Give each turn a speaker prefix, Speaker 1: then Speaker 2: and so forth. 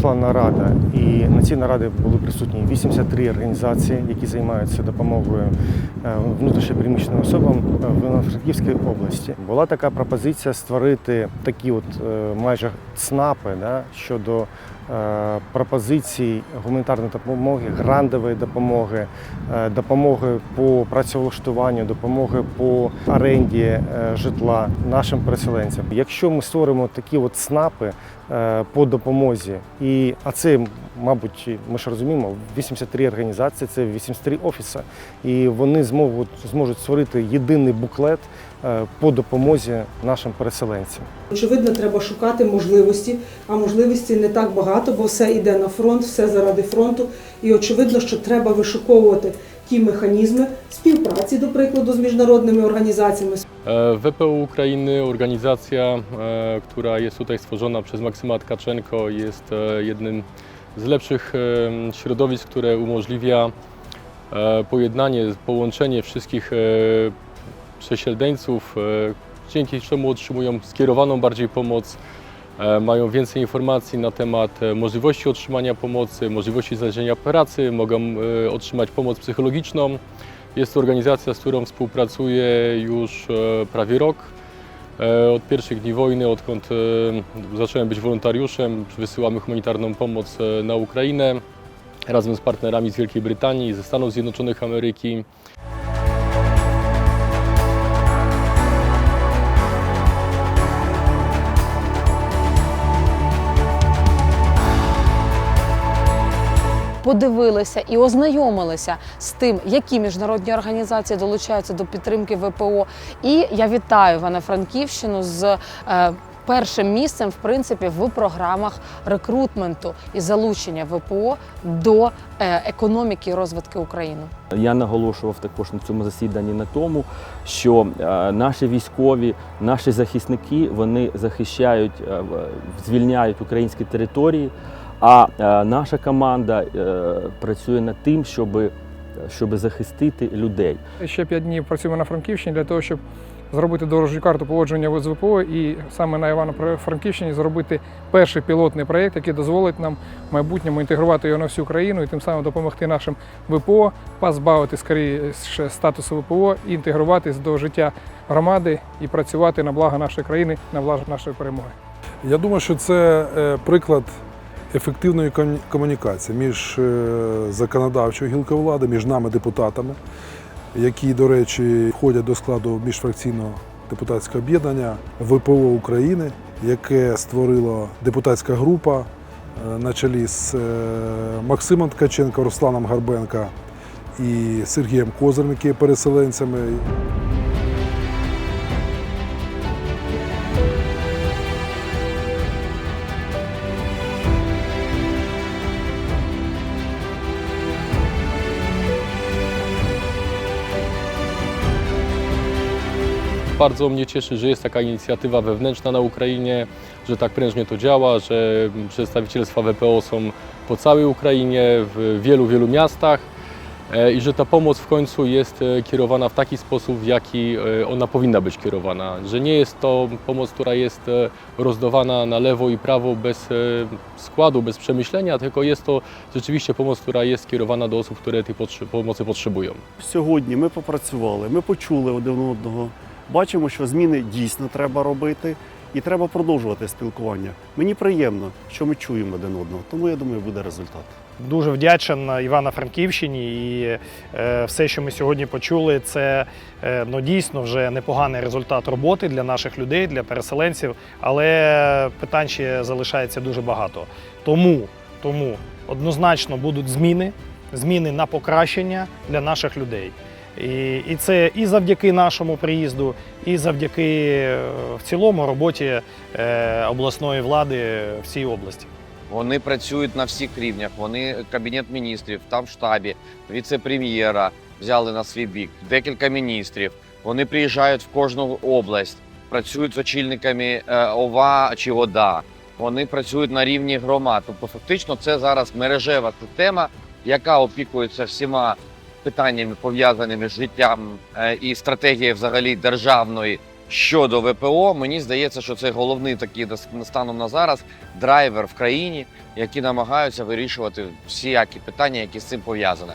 Speaker 1: Пройшла нарада, і на цій нараді були присутні 83 організації, які займаються допомогою е, внутрішньопереміщеним особам е, в Івано-Франківській області. Була така пропозиція створити такі от е, майже ЦНАПи да, щодо пропозицій гуманітарної допомоги, грандової допомоги, е, допомоги по працевлаштуванню, допомоги по оренді е, житла нашим переселенцям. Якщо ми створимо такі от ЦНАПи е, по допомозі, і а це, мабуть, ми ж розуміємо, 83 організації, це 83 офіси, і вони зможуть, зможуть створити єдиний буклет е, по допомозі нашим переселенцям.
Speaker 2: Очевидно, треба шукати можливості, а можливості не так багато, бо все йде на фронт, все заради фронту. І очевидно, що треба вишуковувати ті механізми співпраці, до прикладу, з міжнародними організаціями,
Speaker 3: WPO Ukrainy, organizacja, e, która jest tutaj stworzona przez Maksyma Tkaczenko, jest e, jednym z lepszych e, środowisk, które umożliwia pojednanie, połączenie wszystkich przesiedleńców, e, dzięki czemu otrzymują skierowaną bardziej pomoc, e, mają więcej informacji na temat e, możliwości otrzymania pomocy, możliwości znalezienia pracy, mogą otrzymać pomoc psychologiczną. Jest to organizacja, z którą współpracuję już prawie rok. Od pierwszych dni wojny, odkąd zacząłem być wolontariuszem, wysyłamy humanitarną pomoc na Ukrainę razem z partnerami z Wielkiej Brytanii, ze Stanów Zjednoczonych Ameryki.
Speaker 4: Подивилися і ознайомилися з тим, які міжнародні організації долучаються до підтримки ВПО. І я вітаю Івано-Франківщину з. е, Першим місцем, в принципі, в програмах рекрутменту і залучення ВПО до е, економіки і розвитку України.
Speaker 5: Я наголошував також на цьому засіданні на тому, що е, наші військові, наші захисники вони захищають, звільняють українські території. А е, наша команда е, працює над тим, щоб, щоб захистити людей.
Speaker 6: Ще п'ять днів працюємо на Франківщині для того, щоб зробити дорожню карту поводження з ВПО і саме на Івано-Франківщині зробити перший пілотний проєкт, який дозволить нам в майбутньому інтегрувати його на всю країну і тим самим допомогти нашим ВПО, позбавити скоріше статусу ВПО, і інтегруватись до життя громади і працювати на благо нашої країни, на благо нашої перемоги.
Speaker 7: Я думаю, що це е, приклад ефективної ком- комунікації між е, законодавчою гілкою влади, між нами, депутатами, які, до речі, входять до складу міжфракційного депутатського об'єднання ВПО України, яке створила депутатська група е, на чолі з е, Максимом Ткаченко, Русланом Гарбенка і Сергієм Козирем, які переселенцями.
Speaker 3: Bardzo mnie cieszy, że jest taka inicjatywa wewnętrzna na Ukrainie, że tak prężnie to działa, że przedstawicielstwa WPO są po całej Ukrainie, w wielu, wielu miastach e, i że ta pomoc w końcu jest e, kierowana w taki sposób, w jaki e, ona powinna być kierowana. Że nie jest to pomoc, która jest e, rozdawana na lewo i prawo bez e, składu, bez przemyślenia, tylko jest to rzeczywiście pomoc, która jest kierowana do osób, które tej potrze- pomocy potrzebują.
Speaker 8: Сьогодні ми попрацювали, ми почули один одного. Бачимо, що зміни дійсно треба робити, і треба продовжувати спілкування. Мені приємно, що ми чуємо один одного, тому я думаю, буде результат.
Speaker 9: Дуже вдячен Івано-Франківщині і е, все, що ми сьогодні почули, це е, ну, дійсно вже непоганий результат роботи для наших людей, для переселенців, але питань ще залишається дуже багато. Тому, тому однозначно будуть зміни, зміни на покращення для наших людей. І, і це і завдяки нашому приїзду, і завдяки е, в цілому роботі е, обласної влади в цій області.
Speaker 10: Вони працюють на всіх рівнях. Вони кабінет міністрів, там в штабі, віце-прем'єра взяли на свій бік, декілька міністрів. Вони приїжджають в кожну область, працюють з очільниками е, ОВА чи ОДА. Вони працюють на рівні громад. Тобто, фактично, це зараз мережева система, яка опікується всіма питаннями пов'язаними з життям е, і стратегією взагалі державної щодо ВПО, мені здається, що це головний такий станом на зараз драйвер в країні, які намагаються вирішувати всіякі питання, які з цим пов'язані.